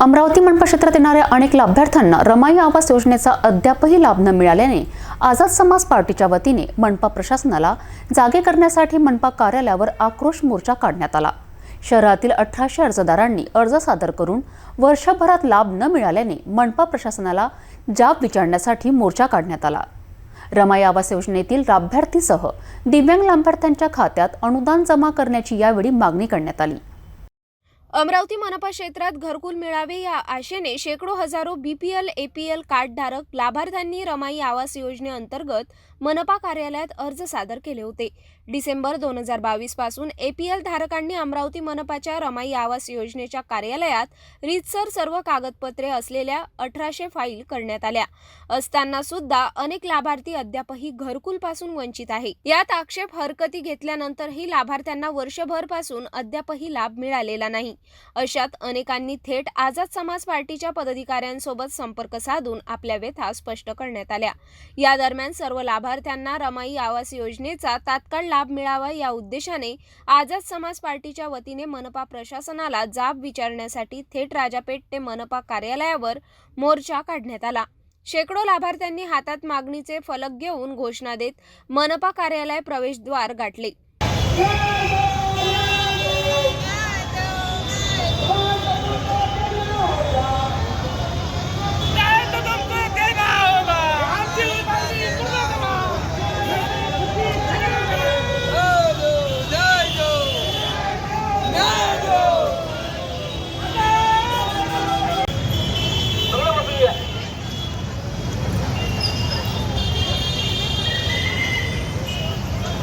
अमरावती मनपा क्षेत्रात येणाऱ्या अनेक लाभार्थ्यांना रमाई आवास योजनेचा अद्यापही लाभ न मिळाल्याने आझाद समाज पार्टीच्या वतीने मनपा प्रशासनाला जागे करण्यासाठी मनपा कार्यालयावर आक्रोश मोर्चा काढण्यात आला. शहरातील अठराशे अर्जदारांनी अर्ज सादर करून वर्षभरात लाभ न मिळाल्याने मनपा प्रशासनाला जाब विचारण्यासाठी मोर्चा काढण्यात आला. रमाई आवास योजनेतील लाभार्थीसह दिव्यांग लाभार्थ्यांच्या खात्यात अनुदान जमा करण्याची यावेळी मागणी करण्यात आली. अमरावती मनपा क्षेत्रात घरकुल मिळावे या आशेने शेकडो हजारो बीपीएल एपीएल कार्डधारक लाभार्थ्यांनी रमाई आवास योजनेअंतर्गत मनपा कार्यालयात अर्ज सादर केले होते. डिसेंबर दोन हजार बावीसपासून एपीएल धारकांनी अमरावती मनपाच्या रमाई आवास योजनेच्या कार्यालयात रीतसर सर्व कागदपत्रे असलेल्या अठराशे फाईल करण्यात आल्या. असताना सुद्धा अनेक लाभार्थी अद्यापही घरकुलपासून वंचित आहे. यात आक्षेप हरकती घेतल्यानंतरही लाभार्थ्यांना वर्षभरपासून अद्यापही लाभ मिळालेला नाही. अशात अनेकांनी थेट आझाद समाज पार्टीच्या पदाधिकाऱ्यांसोबत संपर्क साधून आपल्या व्यथा स्पष्ट करण्यात आल्या. या दरम्यान सर्व लाभार्थ्यांना रमाई आवास योजनेचा तात्काळ लाभ मिळावा या उद्देशाने आझाद समाज पार्टीच्या वतीने मनपा प्रशासनाला जाब विचारण्यासाठी थेट राजापेठ ते मनपा कार्यालयावर मोर्चा काढण्यात आला. शेकडो लाभार्थ्यांनी हातात मागणीचे फलक घेऊन घोषणा देत मनपा कार्यालय प्रवेशद्वार गाठले.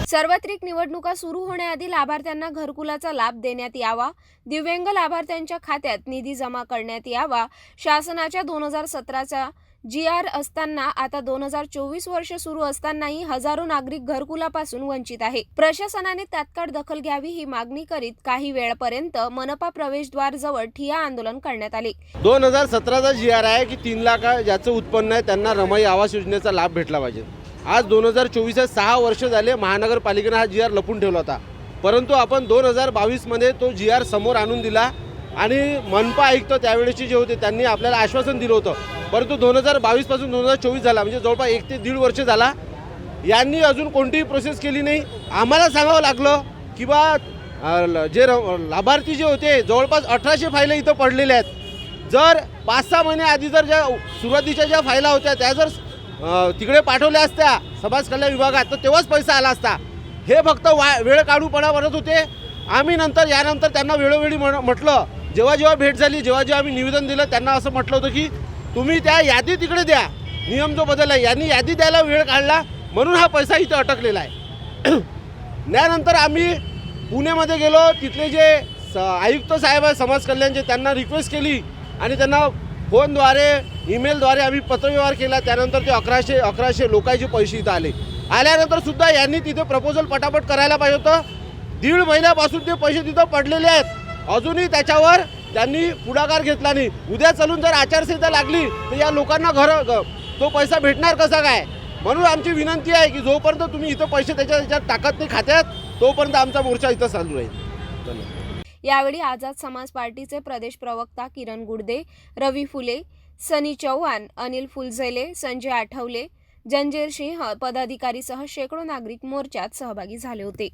सार्वत्रिक निवडणुका सुरू होण्याआधी लाभार्थ्यांना घरकुलाचा लाभ देण्यात यावा. दिव्यांग लाभार्थ्यांच्या खात्यात निधी जमा करण्यात यावा. शासनाच्या दोन हजार सतराचा जी आर असताना आता दोन हजार चोवीस वर्ष सुरू असतानाही हजारो नागरिक घरकुलापासून वंचित आहे. प्रशासनाने तात्काळ दखल घ्यावी ही मागणी करीत काही वेळपर्यंत मनपा प्रवेशद्वार जवळ ठिया आंदोलन करण्यात आले. दोन हजार सतराचा जी आर आहे की तीन लाख ज्याचं उत्पन्न आहे त्यांना रमाई आवास योजनेचा लाभ भेटला पाहिजे. आज दोन हजार चोवीस सहा वर्ष झाले महानगरपालिकेनं हा जी आर लपून ठेवला होता. परंतु आपण दोन हजार बावीसमध्ये तो जी आर समोर आणून दिला आणि मनपा आयुक्त त्यावेळेचे जे होते त्यांनी आपल्याला आश्वासन दिलं होतं. परंतु दोन हजार बावीसपासून दोन हजार चोवीस झाला म्हणजे जवळपास एक ते दीड वर्ष झाला. यांनी अजून कोणतीही प्रोसेस केली नाही. आम्हाला सांगावं लागलं की बा ल- जे र- लाभार्थी जे होते जवळपास अठराशे फायले इथं पडलेल्या आहेत. जर पाच सहा महिने आधी जर ज्या सुरुवातीच्या ज्या फायला होत्या त्या जर तिकडे पाठवल्या असत्या समाज कल्याण विभागात तर तेव्हाच पैसा आला असता. हे फक्त वा वेळ काढूपणा म्हणत होते. आम्ही नंतर यानंतर त्यांना वेळोवेळी म्हण म्हटलं. जेव्हा जेव्हा भेट झाली जेव्हा जेव्हा आम्ही निवेदन दिलं त्यांना असं म्हटलं होतं की तुम्ही त्या यादी तिकडे द्या. नियम जो बदलला यांनी यादी द्यायला वेळ काढला म्हणून हा पैसा इथं अटकलेला आहे. त्यानंतर आम्ही पुण्यामध्ये गेलो. तिथले जे स आयुक्त साहेब आहे समाज कल्याणचे त्यांना रिक्वेस्ट केली आणि त्यांना फोनद्वारे ईमेलद्वारे आम्ही पत्रव्यवहार केला. त्यानंतर ते अकराशे अकराशे लोकांचे पैसे इथं आले. आल्यानंतर सुद्धा यांनी तिथे प्रपोजल पटापट करायला पाहिजे होतं. दीड महिन्यापासून ते पैसे तिथं पडलेले आहेत. अजूनही त्याच्यावर त्यांनी पुढाकार घेतला नाही. उद्या चालून जर आचारसंहिता लागली तर या लोकांना घर ग- तो पैसा भेटणार कसा काय? म्हणून आमची विनंती आहे की जोपर्यंत तुम्ही इथं पैसे त्याच्या त्याच्यात टाकत नाही खात्यात तोपर्यंत आमचा मोर्चा इथं चालू राहील. धन्यवाद. यावेळी आझाद समाज पार्टीचे प्रदेश प्रवक्ता किरण गुडदे रवी फुले सनी चव्हाण अनिल फुलझेले संजय आठवले जंजेर सिंह पदाधिकारीसह शेकडो नागरिक मोर्चात सहभागी झाले होते.